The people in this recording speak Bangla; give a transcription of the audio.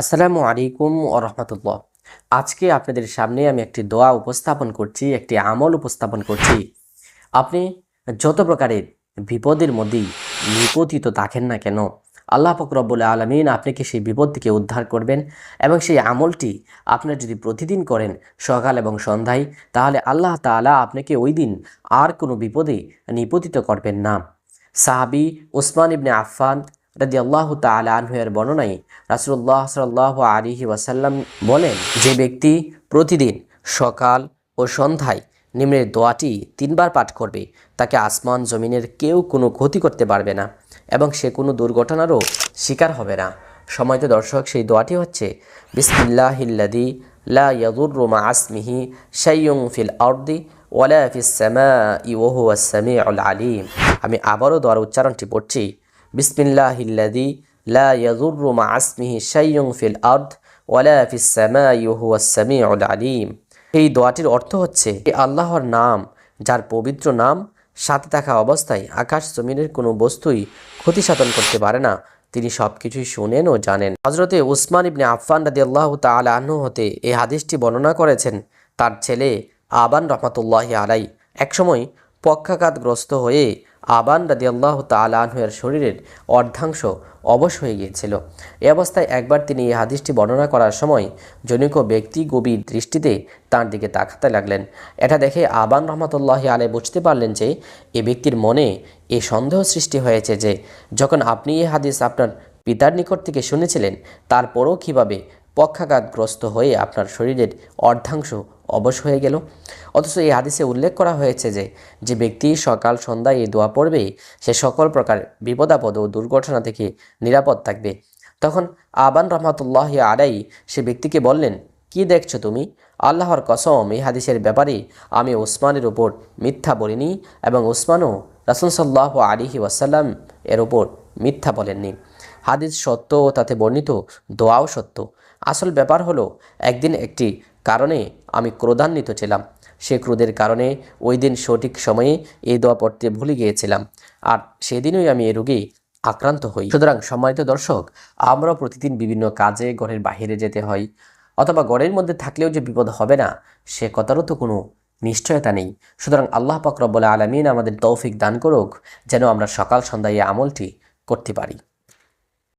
আসসালামু আলাইকুম রহমতুল্লাহ। আজকে আপনাদের সামনে আমি একটি দোয়া উপস্থাপন করছি, একটি আমল উপস্থাপন করছি। আপনি যত প্রকারের বিপদের মধ্যেই নিপতিত থাকেন না কেন, আল্লাহ ফকরবুল আলমিন আপনাকে সেই বিপদ থেকে উদ্ধার করবেন এবং সেই আমলটি আপনার যদি প্রতিদিন করেন সকাল এবং সন্ধ্যায়, তাহলে আল্লাহ তাআলা আপনাকে ওই দিন আর কোনো বিপদে নিপতিত করবেন না। সাহাবি ওসমান ইবনে আফফান রাজি আল্লাহ তালহের বর্ণনায় রাসুল্লাহ সাল্লাহ আলিহি ওয়াসাল্লাম বলেন, যে ব্যক্তি প্রতিদিন সকাল ও সন্ধ্যায় নিম্নের দোয়াটি তিনবার পাঠ করবে, তাকে আসমান জমিনের কেউ কোনো ক্ষতি করতে পারবে না এবং সে কোনো দুর্ঘটনারও শিকার হবে না। সময়ত দর্শক, সেই দোয়াটি হচ্ছে বিসমিল্লাহিল্লাদি লা ইয়াদুররু মা আসমিহি শাইয়ুং ফিল আরদি ওয়ালা ফিস সামাই ওয়া আলিম। আমি আবারও দোয়ার উচ্চারণটি পড়ছি বিসমিল্লাহিল্লাদি লা ইয়াদুররু মা আসমিহি শাইয়ুং ফিল আরদ ওয়ালা ফিস সামাই ওয়া হুয়া সামিউল আলিম। এই দোয়াটির অর্থ হচ্ছে এই আল্লাহর নাম, যার পবিত্র নাম সাথে থাকা অবস্থায় আকাশ জমিনের কোনো বস্তুই ক্ষতি সাধন করতে পারে না। তিনি সব কিছুই শুনেন ও জানেন। হজরতে উসমান ইবনে আফফান রাদি আল্লাহ তাল আহ্ন হতে এই হাদিসটি বর্ণনা করেছেন, তার ছেলে আবান রহমতুল্লাহ আলাই একসময় পক্ষাঘাতগ্রস্ত হয়ে আবান রাদি আল্লাহ তালাহের শরীরের অর্ধাংশ অবশ হয়ে গিয়েছিল। এ অবস্থায় একবার তিনি এই হাদিসটি বর্ণনা করার সময় জনৈক ব্যক্তি গভীর দৃষ্টিতে তার দিকে তাকাতে লাগলেন। এটা দেখে আবান রহমতুল্লাহ আলে বুঝতে পারলেন যে, এ ব্যক্তির মনে এ সন্দেহ সৃষ্টি হয়েছে যে, যখন আপনি এই হাদিস আপনার পিতার নিকট থেকে শুনেছিলেন, তারপরও কীভাবে পক্ষাঘাতগ্রস্ত হয়ে আপনার শরীরের অর্ধাংশ অবশ হয়ে গেল। অথচ এই হাদিসে উল্লেখ করা হয়েছে যে যে ব্যক্তি সকাল সন্ধ্যায় এই দোয়া পড়বে, সে সকল প্রকার বিপদাপদ ও দুর্ঘটনা থেকে নিরাপদ থাকবে। তখন আবান রহমাতুল্লাহ আলাই সে ব্যক্তিকে বললেন, কি দেখছ তুমি? আল্লাহর কসম, এই হাদিসের ব্যাপারে আমি ওসমানের উপর মিথ্যা বলিনি এবং ওসমানও রাসুল সাল্লাহ আলিহি ওয়াসাল্লাম এর ওপর মিথ্যা বলেননি। হাদিস সত্য ও তাতে বর্ণিত, দোয়াও সত্য। আসল ব্যাপার হলো, একদিন একটি কারণে আমি ক্রোধান্বিত ছিলাম। সে ক্রোধের কারণে ওই দিন সঠিক সময়ে এই দোয়া পড়তে ভুলে গিয়েছিলাম। আর সেদিনই আমি এ রোগে আক্রান্ত হই। সুতরাং সম্মানিত দর্শক, আমরাও প্রতিদিন বিভিন্ন কাজে ঘরের বাহিরে যেতে হয়, অথবা ঘরের মধ্যে থাকলেও যে বিপদ হবে না, সে কথারও তো কোনো নিশ্চয়তা নেই। সুতরাং আল্লাহ পাক রব্বুল আলমিন আমাদের তৌফিক দান করুক, যেন আমরা সকাল সন্ধ্যায় এই আমলটি করতে পারি।